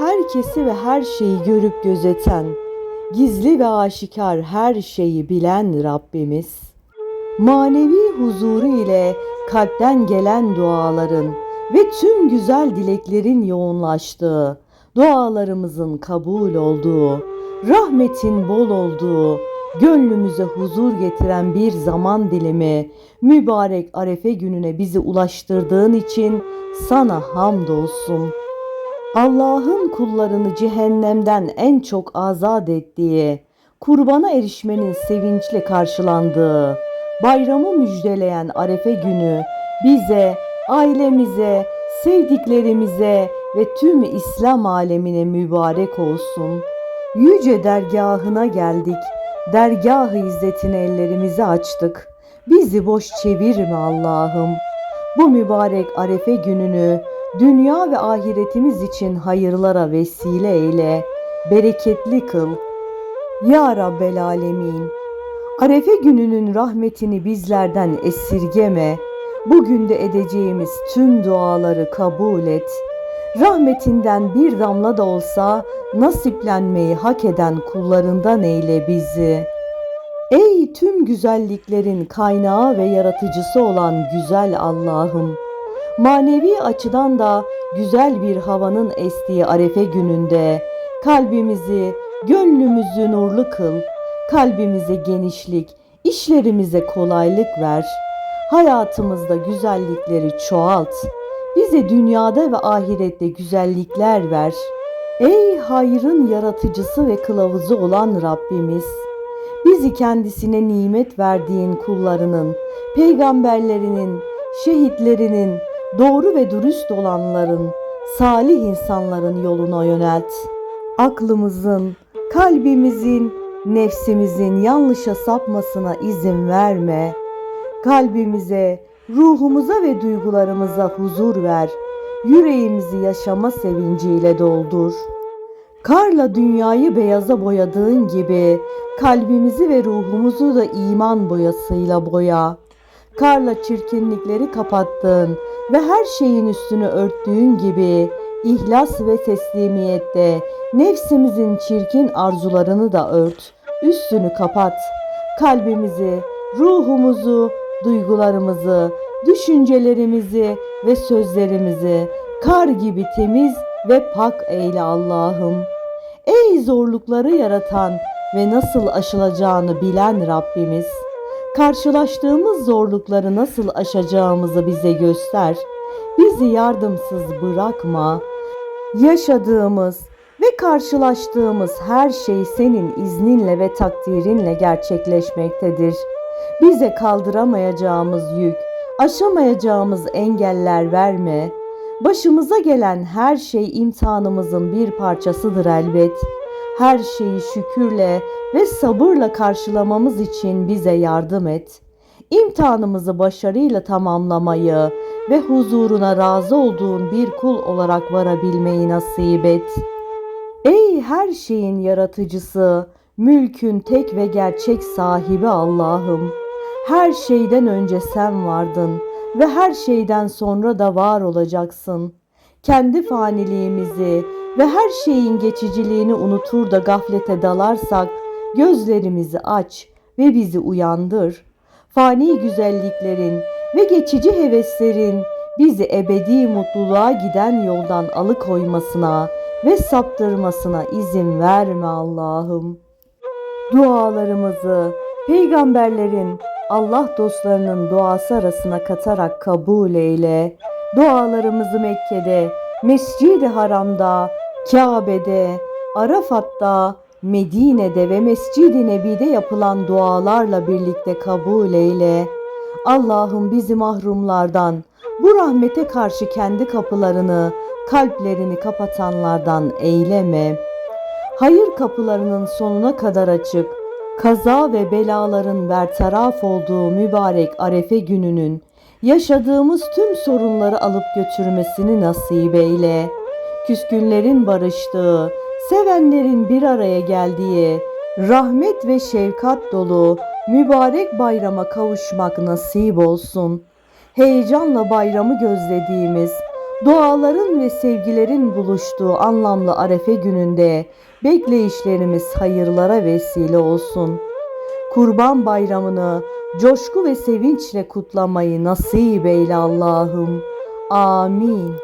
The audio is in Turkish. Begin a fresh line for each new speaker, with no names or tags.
herkesi ve her şeyi görüp gözeten, gizli ve aşikar her şeyi bilen Rabbimiz, manevi huzuru ile kalpten gelen duaların ve tüm güzel dileklerin yoğunlaştığı, dualarımızın kabul olduğu, rahmetin bol olduğu, gönlümüze huzur getiren bir zaman dilimi, mübarek Arefe gününe bizi ulaştırdığın için sana hamdolsun. Allah'ın kullarını cehennemden en çok azat ettiği, kurbana erişmenin sevinçle karşılandığı, bayramı müjdeleyen Arefe günü bize, ailemize, sevdiklerimize ve tüm İslam alemine mübarek olsun. Yüce dergahına geldik. Dergah-ı izzetine ellerimizi açtık. Bizi boş çevirme Allah'ım. Bu mübarek Arefe gününü dünya ve ahiretimiz için hayırlara vesile eyle. Bereketli kıl. Ya Rabbel Alemin. Arefe gününün rahmetini bizlerden esirgeme. Bugün de edeceğimiz tüm duaları kabul et. Rahmetinden bir damla da olsa nasiplenmeyi hak eden kullarından eyle bizi. Ey tüm güzelliklerin kaynağı ve yaratıcısı olan güzel Allah'ım! Manevi açıdan da güzel bir havanın estiği arefe gününde kalbimizi, gönlümüzü nurlu kıl, kalbimize genişlik, işlerimize kolaylık ver. Hayatımızda güzellikleri çoğalt. Bize dünyada ve ahirette güzellikler ver. Ey hayrın yaratıcısı ve kılavuzu olan Rabbimiz! Bizi kendisine nimet verdiğin kullarının, peygamberlerinin, şehitlerinin, doğru ve dürüst olanların, salih insanların yoluna yönelt. Aklımızın, kalbimizin, nefsimizin yanlışa sapmasına izin verme. Kalbimize, ruhumuza ve duygularımıza huzur ver. Yüreğimizi yaşama sevinciyle doldur. Karla dünyayı beyaza boyadığın gibi kalbimizi ve ruhumuzu da iman boyasıyla boya. Karla çirkinlikleri kapattığın ve her şeyin üstünü örttüğün gibi ihlas ve teslimiyette nefsimizin çirkin arzularını da ört, üstünü kapat. Kalbimizi, ruhumuzu, duygularımızı, düşüncelerimizi ve sözlerimizi kar gibi temiz ve pak eyle Allah'ım. Ey zorlukları yaratan ve nasıl aşılacağını bilen Rabbimiz, karşılaştığımız zorlukları nasıl aşacağımızı bize göster. Bizi yardımsız bırakma. Yaşadığımız ve karşılaştığımız her şey senin izninle ve takdirinle gerçekleşmektedir. Bize kaldıramayacağımız yük, aşamayacağımız engeller verme. Başımıza gelen her şey imtihanımızın bir parçasıdır elbet. Her şeyi şükürle ve sabırla karşılamamız için bize yardım et. İmtihanımızı başarıyla tamamlamayı ve huzuruna razı olduğun bir kul olarak varabilmeyi nasip et. Ey her şeyin yaratıcısı, mülkün tek ve gerçek sahibi Allah'ım. Her şeyden önce sen vardın ve her şeyden sonra da var olacaksın. Kendi faniliğimizi ve her şeyin geçiciliğini unutur da gaflete dalarsak gözlerimizi aç ve bizi uyandır. Fani güzelliklerin ve geçici heveslerin bizi ebedi mutluluğa giden yoldan alıkoymasına ve saptırmasına izin verme Allah'ım. Dualarımızı peygamberlerin, Allah dostlarının duası arasına katarak kabul eyle. Dualarımızı Mekke'de, Mescid-i Haram'da, Kabe'de, Arafat'ta, Medine'de ve Mescid-i Nebi'de yapılan dualarla birlikte kabul eyle. Allah'ım bizi mahrumlardan, bu rahmete karşı kendi kapılarını, kalplerini kapatanlardan eyleme. Hayır kapılarının sonuna kadar açık, kaza ve belaların bertaraf olduğu mübarek Arefe gününün yaşadığımız tüm sorunları alıp götürmesini nasip eyle. Küskünlerin barıştığı, sevenlerin bir araya geldiği, rahmet ve şefkat dolu mübarek bayrama kavuşmak nasip olsun. Heyecanla bayramı gözlediğimiz, Duaların ve sevgilerin buluştuğu anlamlı Arefe gününde bekleyişlerimiz hayırlara vesile olsun. Kurban Bayramını coşku ve sevinçle kutlamayı nasip eyle Allah'ım. Amin.